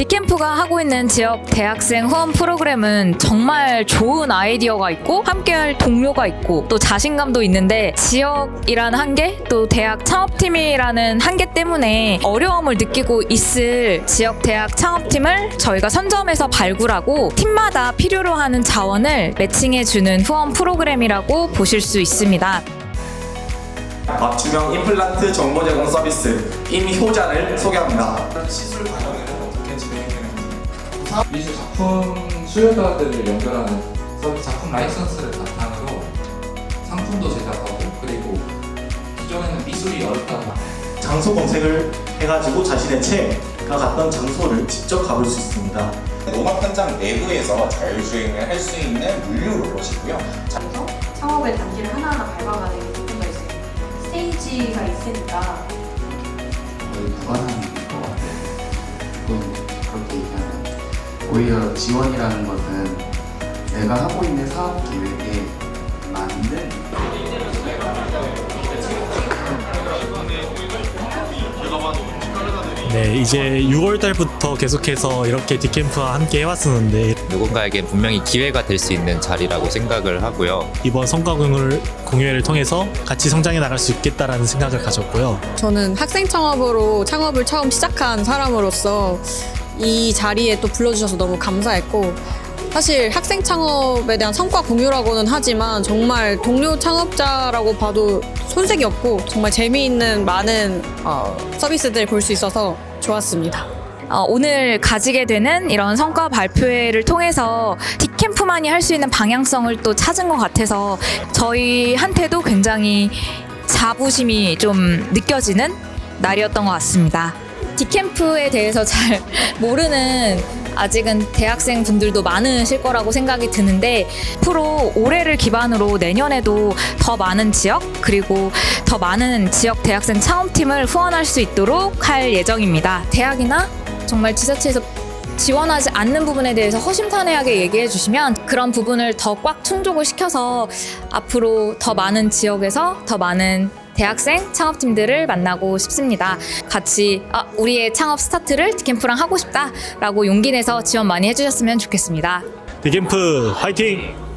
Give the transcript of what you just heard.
디캠프가 하고 있는 지역 대학생 후원 프로그램은 정말 좋은 아이디어가 있고 함께할 동료가 있고 또 자신감도 있는데 지역이라는 한계 또 대학 창업팀이라는 한계 때문에 어려움을 느끼고 있을 지역 대학 창업팀을 저희가 선점해서 발굴하고 팀마다 필요로 하는 자원을 매칭해주는 후원 프로그램이라고 보실 수 있습니다. 맞춤형 임플란트 정보 제공 서비스 임효자를 소개합니다. 시술 과정에는 어떻게 진행되는지 미술 작품 수요자들을 연결하는 서비스 작품 라이선스를 바탕으로 상품도 제작하고 그리고 기존에는 미술이 어렵다고 장소 검색을 해가지고 자신의 채가 갔던 장소를 직접 가볼 수 있습니다. 농업 현장 내부에서 자율주행을 할 수 있는 물류 로봇이고요. 그래서 창업의 단계를 하나하나 밟아가는 스테이지가 있으니까 거의 무관한 것 같아요. 조금 그렇게 얘기하면 오히려 지원이라는 것은 내가 하고 있는 사업 계획에 맞는 네, 이제 6월 달부터 계속해서 이렇게 디캠프와 함께 해왔었는데 누군가에게 분명히 기회가 될 수 있는 자리라고 생각을 하고요. 이번 성과 공유를, 공유회를 통해서 같이 성장해 나갈 수 있겠다라는 생각을 가졌고요. 저는 학생 창업으로 창업을 처음 시작한 사람으로서 이 자리에 또 불러주셔서 너무 감사했고 사실 학생 창업에 대한 성과 공유라고는 하지만 정말 동료 창업자라고 봐도 손색이 없고 정말 재미있는 많은 어, 서비스들 볼 수 있어서 좋았습니다. 어, 오늘 가지게 되는 이런 성과 발표회를 통해서 디캠프만이 할 수 있는 방향성을 또 찾은 것 같아서 저희한테도 굉장히 자부심이 좀 느껴지는 날이었던 것 같습니다. 디캠프에 대해서 잘 모르는 아직은 대학생 분들도 많으실 거라고 생각이 드는데 앞으로 올해를 기반으로 내년에도 더 많은 지역 그리고 더 많은 지역 대학생 창업팀을 후원할 수 있도록 할 예정입니다. 대학이나 정말 지자체에서 지원하지 않는 부분에 대해서 허심탄회하게 얘기해 주시면 그런 부분을 더 꽉 충족을 시켜서 앞으로 더 많은 지역에서 더 많은 대학생 창업팀들을 만나고 싶습니다. 같이 아, 우리의 창업 스타트를 디캠프랑 하고 싶다라고 용기 내서 지원 많이 해주셨으면 좋겠습니다. 디캠프 화이팅!